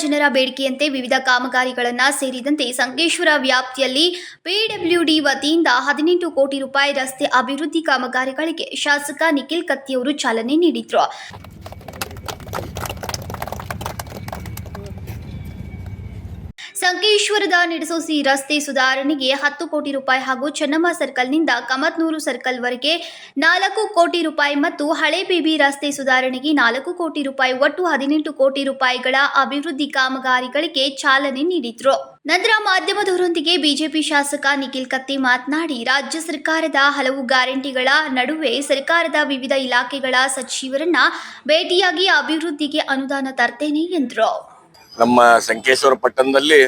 ಜನರ ಬೇಡಿಕೆಯಂತೆ ವಿವಿಧ ಕಾಮಗಾರಿಗಳನ್ನು ಸೇರಿದಂತೆ ಸಂಕೇಶ್ವರ ವ್ಯಾಪ್ತಿಯಲ್ಲಿ ಪಿಡಬ್ಲ್ಯೂಡಿ ವತಿಯಿಂದ ಹದಿನೆಂಟು ಕೋಟಿ ರೂಪಾಯಿ ರಸ್ತೆ ಅಭಿವೃದ್ಧಿ ಕಾಮಗಾರಿಗಳಿಗೆ ಶಾಸಕ ನಿಖಿಲ್ ಕತ್ತಿಯವರು ಚಾಲನೆ ನೀಡಿದರು. ಸಂಕೇಶ್ವರದ ನಿಡಸೋಸಿ ರಸ್ತೆ ಸುಧಾರಣೆಗೆ ಹತ್ತು ಕೋಟಿ ರೂಪಾಯಿ ಹಾಗೂ ಚೆನ್ನಮ್ಮ ಸರ್ಕಲ್ನಿಂದ ಕಮತ್ನೂರು ಸರ್ಕಲ್ವರೆಗೆ ನಾಲ್ಕು ಕೋಟಿ ರೂಪಾಯಿ ಮತ್ತು ಹಳೆ ಬಿಬಿ ರಸ್ತೆ ಸುಧಾರಣೆಗೆ ನಾಲ್ಕು ಕೋಟಿ ರೂಪಾಯಿ ಒಟ್ಟು ಹದಿನೆಂಟು ಕೋಟಿ ರೂಪಾಯಿಗಳ ಅಭಿವೃದ್ಧಿ ಕಾಮಗಾರಿಗಳಿಗೆ ಚಾಲನೆ ನೀಡಿದ್ರು. ನಂತರ ಮಾಧ್ಯಮದವರೊಂದಿಗೆ ಬಿಜೆಪಿ ಶಾಸಕ ನಿಖಿಲ್ ಕತ್ತಿ ಮಾತನಾಡಿ, ರಾಜ್ಯ ಸರ್ಕಾರದ ಹಲವು ಗ್ಯಾರಂಟಿಗಳ ನಡುವೆ ಸರ್ಕಾರದ ವಿವಿಧ ಇಲಾಖೆಗಳ ಸಚಿವರನ್ನ ಭೇಟಿಯಾಗಿ ಅಭಿವೃದ್ಧಿಗೆ ಅನುದಾನ ತರ್ತೇನೆ ಎಂದರು. ನಮ್ಮ ಸಂಕೇಶ್ವರ ಪಟ್ಟಣದಲ್ಲಿ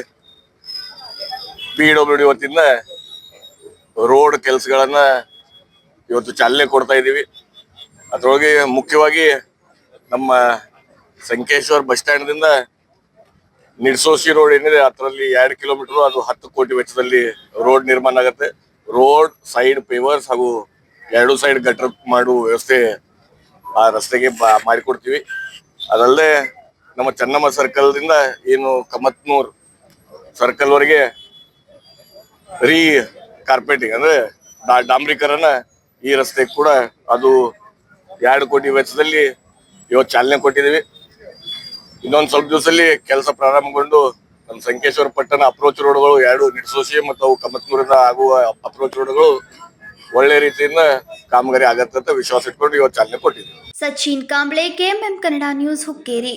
ಪಿ ಡಬ್ಲ್ಯೂ ಡಿ ವತಿಯಿಂದ ರೋಡ್ ಕೆಲಸಗಳನ್ನ ಇವತ್ತು ಚಾಲನೆ ಕೊಡ್ತಾ ಇದ್ದೀವಿ. ಅದರೊಳಗೆ ಮುಖ್ಯವಾಗಿ ನಮ್ಮ ಸಂಕೇಶ್ವರ್ ಬಸ್ ಸ್ಟ್ಯಾಂಡ್ದಿಂದ ನಿಡ್ಸೋಸಿ ರೋಡ್ ಏನಿದೆ, ಅದರಲ್ಲಿ ಎರಡು ಕಿಲೋಮೀಟರ್, ಅದು ಹತ್ತು ಕೋಟಿ ವೆಚ್ಚದಲ್ಲಿ ರೋಡ್ ನಿರ್ಮಾಣ ಆಗುತ್ತೆ. ರೋಡ್ ಸೈಡ್ ಪೇವರ್ಸ್ ಹಾಗೂ ಎರಡು ಸೈಡ್ ಗಟ್ರ ಮಾಡುವ ವ್ಯವಸ್ಥೆ ಆ ರಸ್ತೆಗೆ ಮಾಡಿಕೊಡ್ತೀವಿ. ಅದಲ್ಲದೆ ನಮ್ಮ ಚೆನ್ನಮ್ಮ ಸರ್ಕಲ್ದಿಂದ ಏನು ಕಮತ್ನೂರ್ ಸರ್ಕಲ್ ವರೆಗೆ ರೀ ಕಾರ್ಪೆಟಿಂಗ್ ಅಂದ್ರೆ ಡಾ- ಡಾಂಬರೀಕರಣ ಈ ರಸ್ತೆ ಕೂಡ ಅದು ಎರಡು ಕೋಟಿ ವೆಚ್ಚದಲ್ಲಿ ಇವತ್ತು ಚಾಲನೆ ಕೊಟ್ಟಿದ್ದೀವಿ. ಇನ್ನೊಂದು ಸ್ವಲ್ಪ ದಿವಸದಲ್ಲಿ ಕೆಲಸ ಪ್ರಾರಂಭಗೊಂಡು ನಮ್ಮ ಸಂಕೇಶ್ವರ ಪಟ್ಟಣ ಅಪ್ರೋಚ್ ರೋಡ್ಗಳು ಎರಡು ನಿಡ್ಸೋಸಿ ಮತ್ತು ಅವು ಕಮತ್ನೂರಿಂದ ಆಗುವ ಅಪ್ರೋಚ್ ರೋಡ್ಗಳು ಒಳ್ಳೆ ರೀತಿಯಿಂದ ಕಾಮಗಾರಿ ಆಗತ್ತೆ ಅಂತ ವಿಶ್ವಾಸ ಇಟ್ಕೊಂಡು ಇವತ್ತು ಚಾಲನೆ ಕೊಟ್ಟಿದ್ದೀವಿ. Sachin Kamble, KMM Kannada news Hukkeri.